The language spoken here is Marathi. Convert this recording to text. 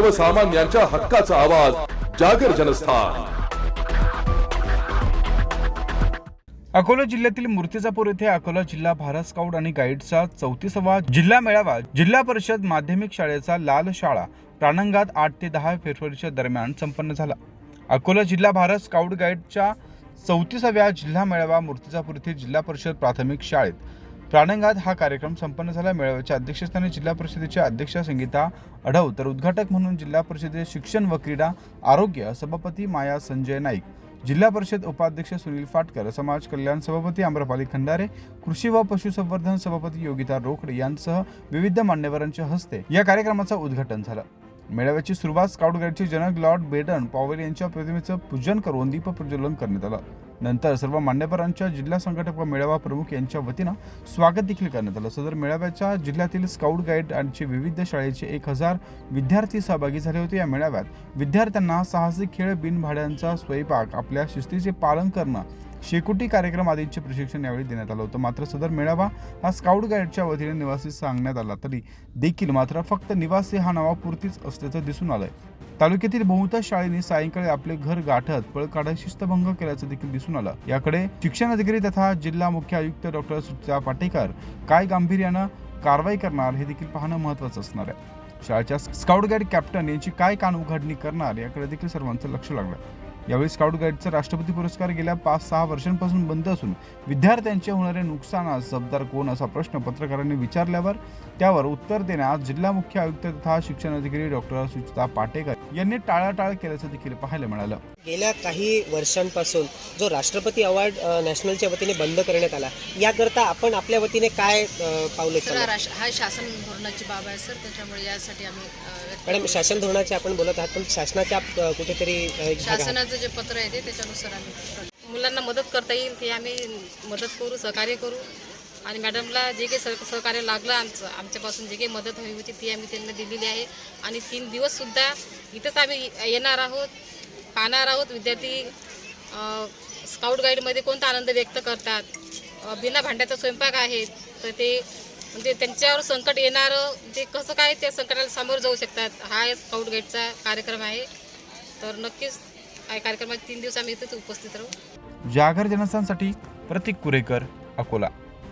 सर्वसामान्यांच्या हक्काचा आवाज जागर जनस्थान. अकोला जिल्ह्यातील मूर्तिजापूर येथे अकोला जिल्हा भारत स्काउट आणि गाईडचा चौतीसावा जिल्हा मेळावा जिल्हा परिषद माध्यमिक शाळेचा लाल शाळा प्राणंगात आठ ते दहा फेब्रुवारीच्या दरम्यान संपन्न झाला. अकोला जिल्हा भारत स्काउट गाईडच्या चौतीसाव्या जिल्हा मेळावा मूर्तिजापूर येथे जिल्हा परिषद प्राथमिक शाळेत प्राणंगात हा कार्यक्रम संपन्न झाला. मेळाव्याच्या अध्यक्षस्थानी जिल्हा परिषदेच्या अध्यक्षा संगीता अढव तर उद्घाटक म्हणून जिल्हा परिषदेचे शिक्षण व क्रीडा आरोग्य सभापती माया संजय नाईक जिल्हा परिषद उपाध्यक्ष सुनील फाटकर समाज कल्याण सभापती आम्रपाली खंडारे कृषी व पशुसंवर्धन सभापती योगिता रोकडे यांसह विविध मान्यवरांच्या हस्ते या कार्यक्रमाचं उद्घाटन झालं. मेळाव्याची सुरुवात स्काउट गाईडचे जनक लॉर्ड बेडन पॉवेल यांच्या प्रतिमेचं पूजन करून दीप प्रज्वलन करण्यात आलं. नंतर सर्व मान्यवरांच्या जिल्हा संघटक व मेळावा प्रमुख यांच्या वतीनं स्वागत देखील करण्यात आलं. सदर मेळाव्याच्या जिल्ह्यातील स्काउट गाईड आणि विविध शाळेचे एक हजार विद्यार्थी सहभागी झाले होते. या मेळाव्यात विद्यार्थ्यांना साहसी खेळ बिनभाड्यांचा स्वयंपाक आपल्या शिस्तीचे पालन करणं शेकोटी कार्यक्रम आदींचे प्रशिक्षण यावेळी देण्यात आलं होतं. मात्र सदर मेळावा हा स्काउट गाईडच्या वतीने निवासी सांगण्यात आला तरी देखील मात्र फक्त निवासी हा नावापुरतीच असल्याचं दिसून आलंय. तालुक्यातील बहुतांश शाळेने सायंकाळी आपले घर गाठत पळ काढत शिस्तभंग केल्याचं देखील दिसून आलं. याकडे शिक्षण अधिकारी तथा जिल्हा मुख्य आयुक्त डॉक्टर सुचिता पाटेकर काय गांभीर्यानं कारवाई करणार हे देखील पाहणं महत्वाचं असणार आहे. शाळेच्या स्काउट गाईड कॅप्टन यांची काय कान उघडणी करणार याकडे देखील सर्वांचं लक्ष लागलं यावेळी स्काउट गाईडचा राष्ट्रपती पुरस्कार गेल्या पाच सहा वर्षांपासून बंद असून विद्यार्थ्यांचे होणारे नुकसानास जबाबदार कोण असा प्रश्न पत्रकारांनी विचारल्यावर त्यावर उत्तर देण्यास जिल्हा मुख्य आयुक्त तथा शिक्षणाधिकारी डॉक्टर सुचिता पाटेकर यांनी टाळाटाळ केल्याचं देखील पाहायला मिळालं. गेल्या काही वर्षांपासून जो राष्ट्रपती अवॉर्ड नॅशनलच्या वतीने बंद करण्यात आला याकरता आपण आपल्या वतीने काय पावले हा शासन धोरणाची बाब आहे सर. त्याच्यामुळे यासाठी आम्ही मॅडम. शासन धोरणाचे आपण बोलत आहात पण शासनाच्या कुठेतरी अ, एक जे पत्र आहे ते त्याच्यानुसार आम्ही मुलांना मदत करता येईल ते आम्ही मदत करू सहकार्य करू. आणि मॅडमला जे काही सह सहकार्य लागलं आमचं आमच्यापासून जे काही मदत हवी होती ती आम्ही त्यांना दिलेली आहे. आणि तीन दिवससुद्धा इथंच आम्ही येणार आहोत पाहणार आहोत. विद्यार्थी स्काउट गाईडमध्ये कोणता आनंद व्यक्त करतात? बिना भांड्याचा स्वयंपाक आहे तर ते म्हणजे त्यांच्यावर संकट येणारं ते कसं काय त्या संकटाला सामोरं जाऊ शकतात? हा स्काउट गाईडचा कार्यक्रम आहे. तर नक्कीच या कार्यक्रमात तीन दिवस आम्ही इथेच उपस्थित राहू. जागर जनसांसाठी प्रतीक कुरेकर अकोला.